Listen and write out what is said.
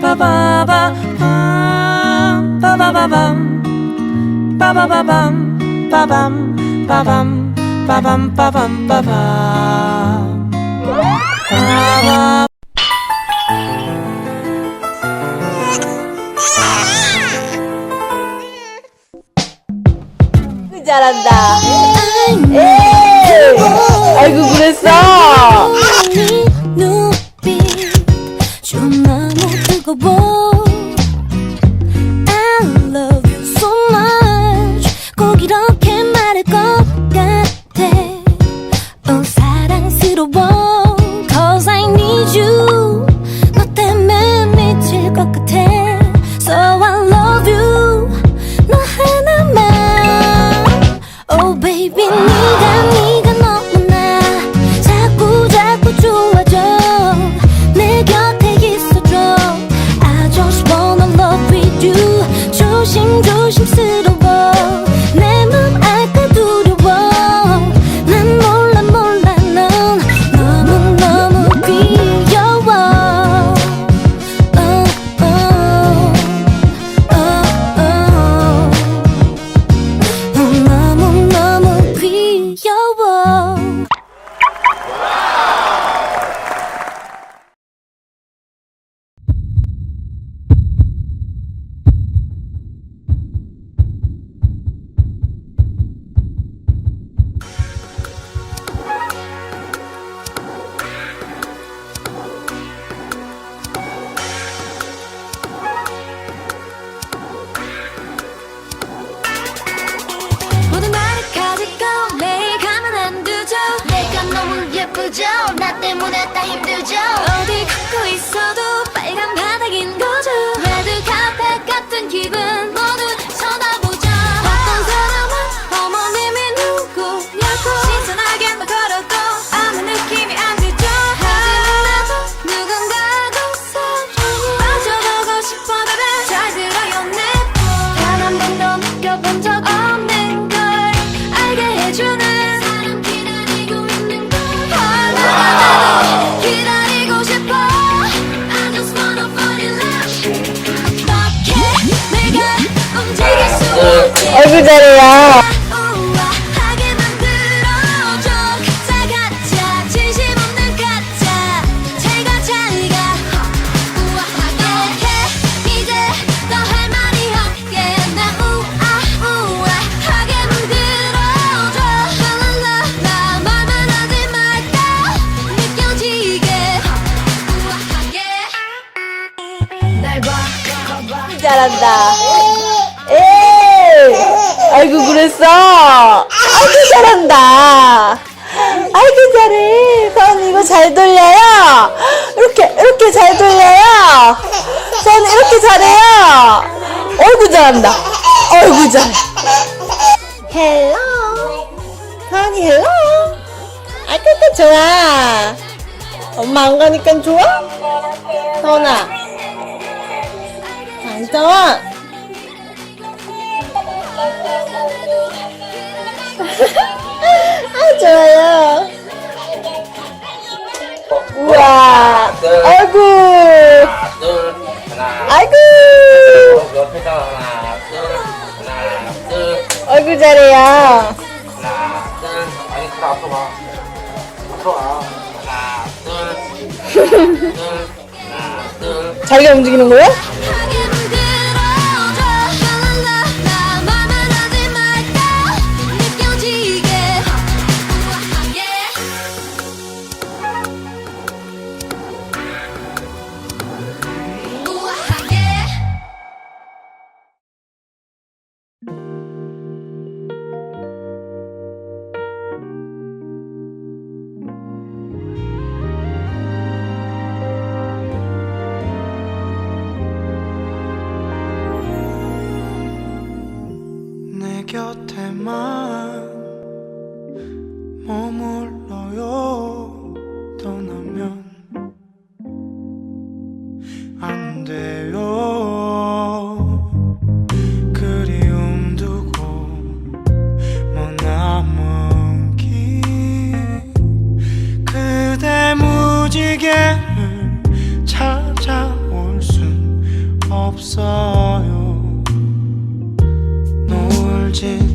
빠바바 빰 빠바바밤 빠바바밤 빠밤 빠밤 빠밤 빠밤 빠밤 빠밤 잘한다. 에이! 아이고 그랬어. I've been 예쁘죠 나 때문에 다 힘들죠. 어디 걷고 있어도 하게 날봐 잘한다. 아이고 그랬어. 아이고 잘한다. 아이고 잘해. 선 이거 잘 돌려요. 이렇게 이렇게 잘 돌려요. 선 이렇게 잘해요. 어이구 잘한다. 어이구 잘해. 헬로. 선이 헬로. 아이고 또 좋아. 엄마 안 가니까 좋아? 선아. 장정원 아 좋아요 우와 아이고 둘, 하나, 아이고 옆에서 하나, 둘, 하나, 둘, 아이고 잘해요 하나, 둘. 아니, 다 앞으로 가. 앞으로 가. 하나, 둘, 둘, 하나, 둘. 자기가 움직이는 거야? 하 나만 머물러요. 떠나면 안 돼요. 그리움 두고 먼 남은 길 그대 무지개를 찾아올 순 없어요. 놀지